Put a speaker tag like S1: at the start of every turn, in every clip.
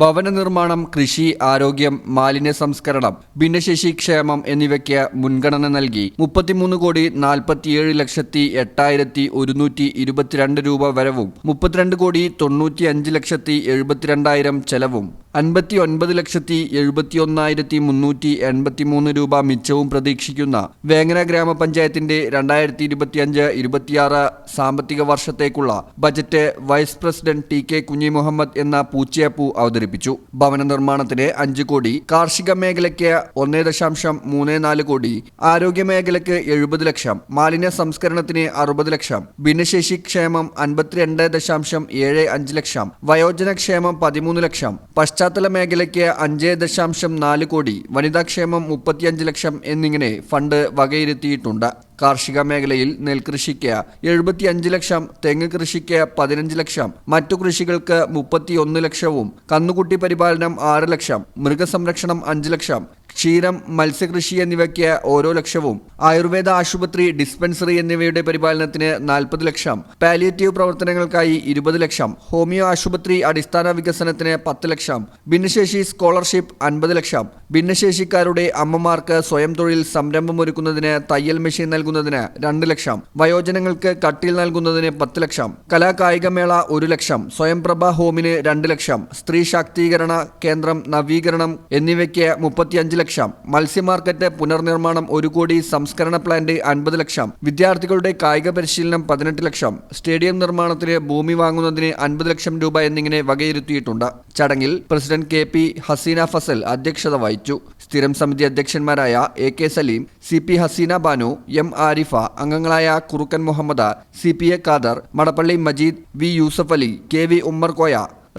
S1: ഭവന നിർമ്മാണം കൃഷി ആരോഗ്യം മാലിന്യ സംസ്കരണം ഭിന്നശേഷി ക്ഷേമം എന്നിവയ്ക്ക് മുൻഗണന നൽകി. മുപ്പത്തിമൂന്ന് കോടി നാൽപ്പത്തിയേഴ് ലക്ഷത്തി എട്ടായിരത്തി ഒരുന്നൂറ്റി ഇരുപത്തിരണ്ട് രൂപ വരവും. മുപ്പത്തിരണ്ട് കോടി തൊണ്ണൂറ്റി അഞ്ച് ലക്ഷത്തി എഴുപത്തിരണ്ടായിരം ചെലവും. അൻപത്തി ഒൻപത് ലക്ഷത്തി എഴുപത്തി ഒന്നായിരത്തി മുന്നൂറ്റി എൺപത്തി മൂന്ന് രൂപ മിച്ചവും പ്രതീക്ഷിക്കുന്ന വേങ്ങന ഗ്രാമപഞ്ചായത്തിന്റെ രണ്ടായിരത്തി ഇരുപത്തിയഞ്ച് ഇരുപത്തിയാറ് സാമ്പത്തിക വർഷത്തേക്കുള്ള budget vice president T K Kunhi Muhammad എന്ന പൂച്ചയപ്പു അവതരിപ്പിച്ചു. ഭവന നിർമ്മാണത്തിന് അഞ്ച് കോടി കാർഷിക മേഖലയ്ക്ക് ഒന്നേ ദശാംശം മൂന്ന് നാല് കോടി ആരോഗ്യ മേഖലയ്ക്ക് എഴുപത് ലക്ഷം മാലിന്യ സംസ്കരണത്തിന് അറുപത് ലക്ഷം ഭിന്നശേഷി ക്ഷേമം അൻപത്തിരണ്ട് ദശാംശം ഏഴ് അഞ്ച് ലക്ഷം വയോജന ക്ഷേമം പതിമൂന്ന് ലക്ഷം പശ്ചാത്തല മേഖലയ്ക്ക് അഞ്ച് ദശാംശം നാല് കോടി വനിതാക്ഷേമം മുപ്പത്തിയഞ്ച് ലക്ഷം എന്നിങ്ങനെ ഫണ്ട് വകയിരുത്തിയിട്ടുണ്ട്. കാർഷിക മേഖലയിൽ നെൽകൃഷിക്ക് എഴുപത്തിയഞ്ച് ലക്ഷം തെങ്ങ് കൃഷിക്ക് പതിനഞ്ച് ലക്ഷം മറ്റു കൃഷികൾക്ക് മുപ്പത്തിയൊന്ന് ലക്ഷവും കന്നുകുട്ടി പരിപാലനം ആറ് ലക്ഷം മൃഗസംരക്ഷണം അഞ്ച് ലക്ഷം ക്ഷീരം മത്സ്യകൃഷി എന്നിവയ്ക്ക് ഓരോ ലക്ഷവും ആയുർവേദ ആശുപത്രി ഡിസ്പെൻസറി എന്നിവയുടെ പരിപാലനത്തിന് നാൽപ്പത് ലക്ഷം പാലിയേറ്റീവ് പ്രവർത്തനങ്ങൾക്കായി ഇരുപത് ലക്ഷം ഹോമിയോ ആശുപത്രി അടിസ്ഥാന വികസനത്തിന് പത്ത് ലക്ഷം ഭിന്നശേഷി സ്കോളർഷിപ്പ് അൻപത് ലക്ഷം ഭിന്നശേഷിക്കാരുടെ അമ്മമാർക്ക് സ്വയം തൊഴിൽ സംരംഭമൊരുക്കുന്നതിന് തയ്യൽ മെഷീൻ നൽകുന്നതിന് രണ്ട് ലക്ഷം വയോജനങ്ങൾക്ക് കട്ടിൽ നൽകുന്നതിന് പത്ത് ലക്ഷം കലാകായികമേള ഒരു ലക്ഷം സ്വയംപ്രഭ ഹോമിന് രണ്ട് ലക്ഷം സ്ത്രീ ശാക്തീകരണ കേന്ദ്രം നവീകരണം എന്നിവയ്ക്ക് മുപ്പത്തിയഞ്ച് ലക്ഷം മത്സ്യമാർക്കറ്റ് പുനർനിർമ്മാണം ഒരു കോടി സംസ്കരണ പ്ലാന്റ് അൻപത് ലക്ഷം വിദ്യാർത്ഥികളുടെ കായിക പരിശീലനം പതിനെട്ട് ലക്ഷം സ്റ്റേഡിയം നിർമ്മാണത്തിന് ഭൂമി വാങ്ങുന്നതിന് അൻപത് ലക്ഷം രൂപ എന്നിങ്ങനെ വകയിരുത്തിയിട്ടുണ്ട്. ചടങ്ങിൽ പ്രസിഡന്റ് കെ ഹസീന ഫസൽ അധ്യക്ഷത വഹിച്ചു സ്ഥിരം സമിതി അധ്യക്ഷന്മാരായ A K Salim C P Haseena Banu M Arifa അംഗങ്ങളായ Kurukkan Muhammad C P A Khader Madappally Majeed V Yusuf Ali K V Ummer Koya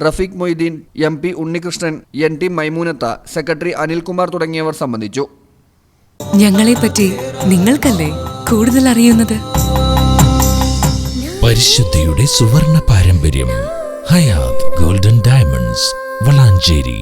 S1: Rafeeq Moideen M P Unnikrishnan N T Maimoonath secretary Anilkumar തുടങ്ങിയവർ സംബന്ധിച്ചു.
S2: ഞങ്ങളെപ്പറ്റി നിങ്ങൾക്കല്ലേ കൂടുതൽ അറിയുന്നത്?
S3: പരിശുദ്ധിയുടെ സുവർണ പാരമ്പര്യം Hayat golden diamonds Valanchery.